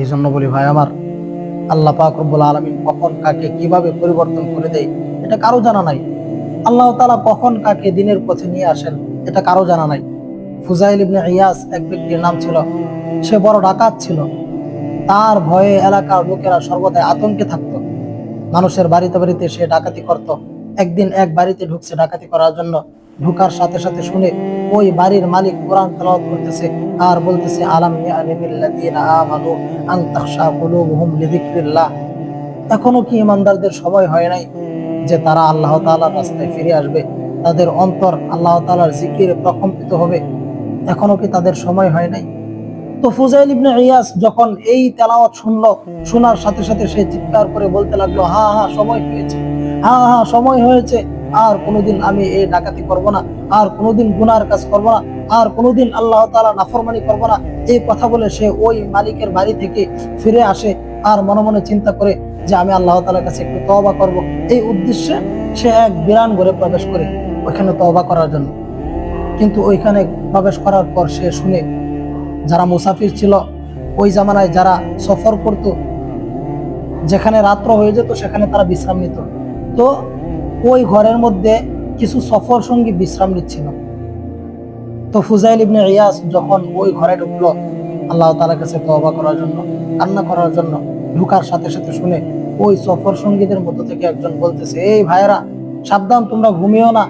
এই জন্য বলি ভাই আমার আল্লাহ পাক রব্বুল আলমিন কখন কাকে কীভাবে পরিবর্তন করে দেয়, এটা কারও জানা নাই। আল্লাহ তাআলা কখন কাকে দিনের পথে নিয়ে আসেন, এটা কারও জানা নাই। ফুজাইল ইবনে ইয়াস এক ব্যক্তির নাম ছিল, সে বড় ডাকাত ছিল। তার ভয়ে এলাকার লোকেরা সর্বদাই আতঙ্কে থাকত। মানুষের বাড়িতে বাড়িতে সে ডাকাতি করত। একদিন এক বাড়িতে ঢুকছে ডাকাতি করার জন্য। ঢুকার সাথে সাথে শুনে ওই বাড়ির মালিক কোরআন তেলাওয়াত করতেছে আর বলতেছে, আলাম ইয়ানিমিল্লাযীনা আমানু আন তাখশা কুলুবুহুম লিযিকরিল্লাহ। এখনও কি ইমানদারদের সময় হয় নাই যে তারা আল্লাহ তাআলার রাস্তায় ফিরে আসবে? তাদের অন্তর আল্লাহ তাআলার জিকিরে প্রকম্পিত হবে। এখনও কি তাদের সময় হয় নাই? তো ফুজাইল ইবনে ইয়াস যখন এই তেলাওয়াত শুনল, শোনার সাথে সাথে সে চিৎকার করে বলতে লাগল, হা হা, সময় হয়েছে। হা হা, সময় হয়েছে। আর কোনোদিন আমি এই ডাকাতি করব না, আর কোনোদিন গুনার কাজ করব না, আর কোনোদিন আল্লাহ তাআলা নাফরমানি করব না। এই কথা বলে সে ওই মালিকের বাড়ি থেকে ফিরে আসে আর মনে মনে চিন্তা করে যে আমি আল্লাহ তাআলার কাছে একটু তওবা করব। এই উদ্দেশ্যে সে এক বিরান ঘরে প্রবেশ করে ওইখানে তওবা করার জন্য। কিন্তু ওইখানে প্রবেশ করার পর সে শুনে যারা মুসাফির ছিল, ওই জামানায় যারা সফর করত, যেখানে রাত্র হয়ে যেত সেখানে তারা বিশ্রাম নিত। তো ওই ঘরের মধ্যে কিছু সফর সঙ্গী বিশ্রাম নিচ্ছিল। তো ফুজাইল ইবনে রিয়াজ যখন ওই ঘরে ঢুকলো, আল্লাহ তালার কাছে তওবা করার জন্য, কান্না করার জন্য ঢুকার সাথে সাথে শুনে ওই সফর সঙ্গীদের মধ্য থেকে একজন বলতেছে, এই ভাইয়েরা, সাবধান, তোমরা ঘুমিও না।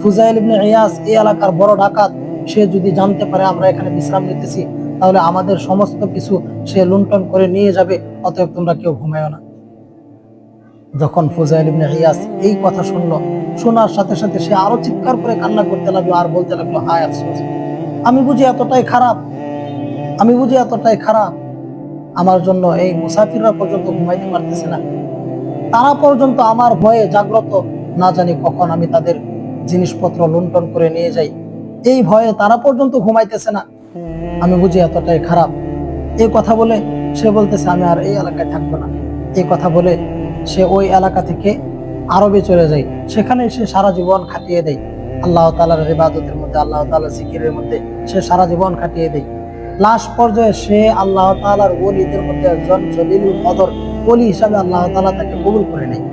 ফুজাইল ইবনে রিয়াজ এই এলাকার বড় ডাকাত, সে যদি জানতে পারে আমরা এখানে বিশ্রাম নিতেছি, তাহলে আমাদের সমস্ত কিছু সে লুণ্ঠন করে নিয়ে যাবে, অতএব তোমরা কেউ ঘুমায়ও না। যখন ফুজাইল ইবনে রিয়াজ এই কথা শুনলো, শোনার সাথে সাথে সে আরও চিৎকার করে কান্না করতে লাগল আর বলতে লাগল, হায় আফসোস, আমি বুঝি এতটাই খারাপ, আমি বুঝি এতটাই খারাপ। আমার জন্য এই মুসাফিররা পর্যন্ত ঘুমাইতে পারতেছে না। তারা পর্যন্ত আমার ভয়ে জাগ্রত। না জানি কখন আমি তাদের জিনিসপত্র লুণ্ঠন করে নিয়ে যাই। এই ভয়ে তারা পর্যন্ত ঘুমাইতেছে না। আমি বুঝি এতটাই খারাপ। এই কথা বলে সে বলতেছে, আমি আর এই এলাকায় থাকব না। এই কথা বলে সে ওই এলাকা থেকে আরবে চলে যায়। সেখানে সে সারা জীবন খাটিয়ে দেয়। আল্লাহ তালার ইবাদতের মধ্যে, আল্লাহ তালার সিকিরের মধ্যে সে সারা জীবন খাটিয়ে দেয়। লাশ পর্যায়ে সে আল্লাহ তালার ওলিদের মধ্যে একজন জলিল কদর, ওলি হিসাবে আল্লাহ তালা তাকে কবুল করে নেয়।